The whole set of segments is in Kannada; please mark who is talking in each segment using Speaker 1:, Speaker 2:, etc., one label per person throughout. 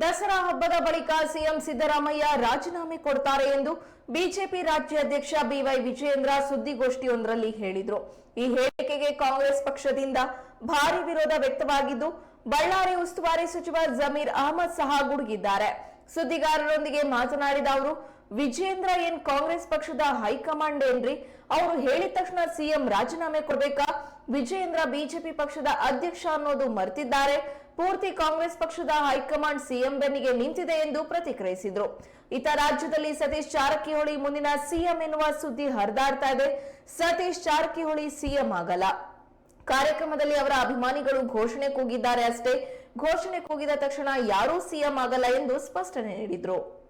Speaker 1: ದಸರಾ ಹಬ್ಬದ ಬಳಿಕ ಸಿಎಂ ಸಿದ್ದರಾಮಯ್ಯ ರಾಜೀನಾಮೆ ಕೊಡ್ತಾರೆ ಎಂದು ಬಿಜೆಪಿ ರಾಜ್ಯಾಧ್ಯಕ್ಷ ಬಿವೈ ವಿಜಯೇಂದ್ರ ಸುದ್ದಿಗೋಷ್ಠಿಯೊಂದರಲ್ಲಿ ಹೇಳಿದ್ರು. ಈ ಹೇಳಿಕೆಗೆ ಕಾಂಗ್ರೆಸ್ ಪಕ್ಷದಿಂದ ಭಾರಿ ವಿರೋಧ ವ್ಯಕ್ತವಾಗಿದ್ದು, ಬಳ್ಳಾರಿ ಉಸ್ತುವಾರಿ ಸಚಿವ ಜಮೀರ್ ಅಹಮದ್ ಸಹ ಗುಡುಗಿದ್ದಾರೆ. ಸುದ್ದಿಗಾರರೊಂದಿಗೆ ಮಾತನಾಡಿದ ಅವರು ವಿಜೇಂದ್ರ ಏನ್ ಕಾಂಗ್ರೆಸ್ ಪಕ್ಷದ ಹೈಕಮಾಂಡ್ ಏನ್ರಿ? ಅವರು ಹೇಳಿದ ತಕ್ಷಣ ಸಿಎಂ ರಾಜೀನಾಮೆ ಕೊಡ್ಬೇಕಾ? ವಿಜೇಂದ್ರ ಬಿಜೆಪಿ ಪಕ್ಷದ ಅಧ್ಯಕ್ಷ ಅನ್ನೋದು ಮರ್ತಿದ್ದಾರೆ. ಪೂರ್ತಿ ಕಾಂಗ್ರೆಸ್ ಪಕ್ಷದ ಹೈಕಮಾಂಡ್ ಸಿಎಂ ಬೆನ್ನಿಗೆ ನಿಂತಿದೆ ಎಂದು ಪ್ರತಿಕ್ರಿಯಿಸಿದ್ರು. ಇತ ರಾಜ್ಯದಲ್ಲಿ ಸತೀಶ್ ಜಾರಕಿಹೊಳಿ ಮುಂದಿನ ಸಿಎಂ ಎನ್ನುವ ಸುದ್ದಿ ಹರಿದಾಡ್ತಾ ಇದೆ. ಸತೀಶ್ ಜಾರಕಿಹೊಳಿ ಸಿಎಂ ಆಗಲ್ಲ. ಕಾರ್ಯಕ್ರಮದಲ್ಲಿ ಅವರ ಅಭಿಮಾನಿಗಳು ಘೋಷಣೆ ಕೂಗಿದ್ದಾರೆ ಅಷ್ಟೇ. ಘೋಷಣೆ ಕೂಗಿದ ತಕ್ಷಣ ಯಾರೂ ಸಿಎಂ ಆಗಲ್ಲ ಎಂದು ಸ್ಪಷ್ಟನೆ ನೀಡಿದ್ರು.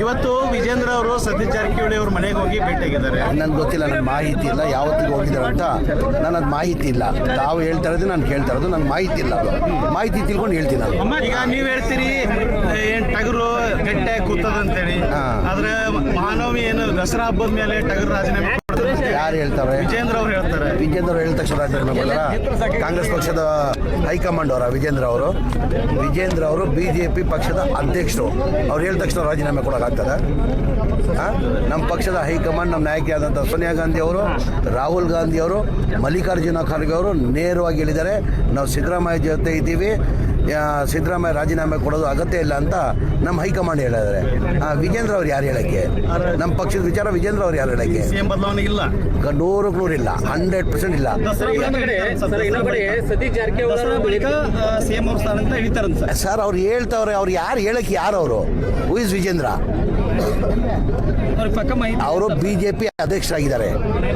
Speaker 2: ಇವತ್ತು ವಿಜೇಂದ್ರ ಅವರು ಸತೀಶ್ ಜಾರಕಿಹೊಳಿ ಅವ್ರ ಮನೆಗೆ ಹೋಗಿ ಭೇಟಿಯಾಗಿದ್ದಾರೆ
Speaker 3: ನನ್ಗೆ ಗೊತ್ತಿಲ್ಲ ನನ್ನ ಮಾಹಿತಿ ಇಲ್ಲ ಯಾವತ್ತಿಗೆ ಹೋಗಿದ್ದಾರೆ ಅಂತ. ನನಗೆ ಮಾಹಿತಿ ಇಲ್ಲ. ತಾವು ಹೇಳ್ತಾ ಇರೋದು ನಾನು ಕೇಳ್ತಾ ಇರೋದು ನನಗೆ ಮಾಹಿತಿ ಇಲ್ಲ ಅದು. ಮಾಹಿತಿ ತಿಳ್ಕೊಂಡು ಹೇಳ್ತೀನಿ ನಾನು.
Speaker 2: ಈಗ ನೀವು ಹೇಳ್ತೀರಿ ಏನ್ ಟಗರು ಗಟ್ಟೆ ಕೂತದಂತೇಳಿ. ಆದರೆ ಮಹಾನವಮಿ ಏನು ದಸರಾ ಹಬ್ಬದ ಮೇಲೆ ಟಗರು ರಾಜೀನಾಮೆ
Speaker 3: ಯಾರು ಹೇಳ್ತಾರೆ?
Speaker 2: ವಿಜೇಂದ್ರ ಅವರು ಹೇಳ್ತಾರೆ.
Speaker 3: ವಿಜೇಂದ್ರ ಅವರು ಹೇಳಿದ ತಕ್ಷಣ ರಾಜೀನಾಮೆ ಕೊಡ್ತಾರಾ? ಕಾಂಗ್ರೆಸ್ ಪಕ್ಷದ ಹೈಕಮಾಂಡ್ ಅವರ ವಿಜೇಂದ್ರ ಅವರು. ವಿಜೇಂದ್ರ ಅವರು ಬಿ ಜೆ ಪಿ ಪಕ್ಷದ ಅಧ್ಯಕ್ಷರು. ಅವ್ರು ಹೇಳಿದ ತಕ್ಷಣ ರಾಜೀನಾಮೆ ಕೊಡೋಕ್ಕಾಗ್ತದೆ ನಮ್ಮ ಪಕ್ಷದ ಹೈಕಮಾಂಡ್ ನಮ್ಮ ನಾಯಕಿ ಆದಂಥ ಸೋನಿಯಾ ಗಾಂಧಿ ಅವರು ರಾಹುಲ್ ಗಾಂಧಿ ಅವರು ಮಲ್ಲಿಕಾರ್ಜುನ ಖರ್ಗೆ ಅವರು ನೇರವಾಗಿ ಹೇಳಿದ್ದಾರೆ. ನಾವು ಸಿದ್ದರಾಮಯ್ಯ ಜೊತೆ ಇದ್ದೀವಿ. ಸಿದ್ದರಾಮಯ್ಯ ರಾಜೀನಾಮೆ ಕೊಡೋದು ಅಗತ್ಯ ಇಲ್ಲ ಅಂತ ನಮ್ಮ ಹೈಕಮಾಂಡ್ ಹೇಳಿದ್ದಾರೆ. ವಿಜೇಂದ್ರ ಅವ್ರು ಯಾರು ಹೇಳಕ್ಕೆ? ನಮ್ಮ ಪಕ್ಷದ ವಿಚಾರ ವಿಜೇಂದ್ರ ಅವ್ರು ಯಾರು ಹೇಳಕ್ಕೆ?
Speaker 2: ಇಲ್ಲ
Speaker 3: ನೂರಕ್ಕೆ ನೂರಿಲ್ಲ ಹಂಡ್ರೆಡ್ ಪರ್ಸೆಂಟ್ ಇಲ್ಲ
Speaker 4: ಸರ್
Speaker 2: ಅವ್ರ ಸ್ಥಾನ ಅಂತ ಹಿಡಿತಾರಂತ ಸರ್.
Speaker 3: ಸರ್ ಅವ್ರು ಹೇಳ್ತಾವ್ರೆ ಅವ್ರು ಯಾರು ಹೇಳಕ್ ಯಾರು ಅವರು? Who is Vijendra? ಅವರು ಬಿ ಜೆ ಪಿ ಅಧ್ಯಕ್ಷರಾಗಿದ್ದಾರೆ.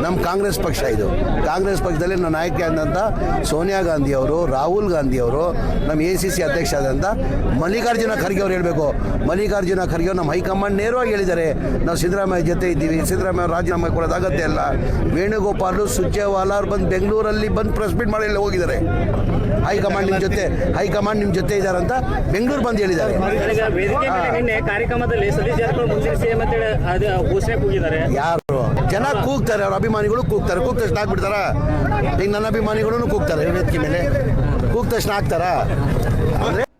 Speaker 3: ನಮ್ಮ ಕಾಂಗ್ರೆಸ್ ಪಕ್ಷ ಇದು. ಕಾಂಗ್ರೆಸ್ ಪಕ್ಷದಲ್ಲಿ ನಮ್ಮ ನಾಯಕಿ ಆದಂಥ ಸೋನಿಯಾ ಗಾಂಧಿ ಅವರು ರಾಹುಲ್ ಗಾಂಧಿ ಅವರು ನಮ್ಮ ಎ ಸಿ ಸಿ ಅಧ್ಯಕ್ಷ ಆದಂಥ ಮಲ್ಲಿಕಾರ್ಜುನ ಖರ್ಗೆ ಅವರು ಹೇಳಬೇಕು. ಮಲ್ಲಿಕಾರ್ಜುನ ಖರ್ಗೆ ಅವ್ರು ನಮ್ಮ ಹೈಕಮಾಂಡ್ ನೇರವಾಗಿ ಹೇಳಿದ್ದಾರೆ. ನಾವು ಸಿದ್ದರಾಮಯ್ಯ ಜೊತೆ ಇದ್ದೀವಿ. ಸಿದ್ದರಾಮಯ್ಯ ಅವ್ರು ರಾಜೀನಾಮೆ ಕೊಡೋದಾಗತ್ತೆ ಅಲ್ಲ ಇಲ್ಲ. ವೇಣುಗೋಪಾಲ್ ಸುರ್ಜೇವಾಲ ಅವ್ರು ಬಂದು ಬೆಂಗಳೂರಲ್ಲಿ ಬಂದು ಪ್ರೆಸ್ ಮೀಟ್ ಮಾಡಿ ಹೋಗಿದ್ದಾರೆ. ಹೈಕಮಾಂಡ್ ನಿಮ್ಮ ಜೊತೆ ಹೈಕಮಾಂಡ್ ನಿಮ್ಮ ಜೊತೆ ಇದ್ದಾರೆ ಅಂತ ಬೆಂಗಳೂರು ಬಂದು ಹೇಳಿದ್ದಾರೆ.
Speaker 4: ಕಾರ್ಯಕ್ರಮದಲ್ಲಿ
Speaker 3: ಯಾರು? ಜನ ಕೂಗ್ತಾರೆ, ಅವ್ರ ಅಭಿಮಾನಿಗಳು ಕೂಗ್ತಾರೆ. ಕೂಗ್ ತಕ್ಷಣ ಆಗ್ಬಿಡ್ತಾರ? ಈಗ ನನ್ನ ಅಭಿಮಾನಿಗಳು ಕೂಗ್ತಾರೆ ವೇದಿಕೆ ಮೇಲೆ. ಕೂಗ್ ತಕ್ಷಣ ಆಗ್ತಾರ? ಅಂದ್ರೆ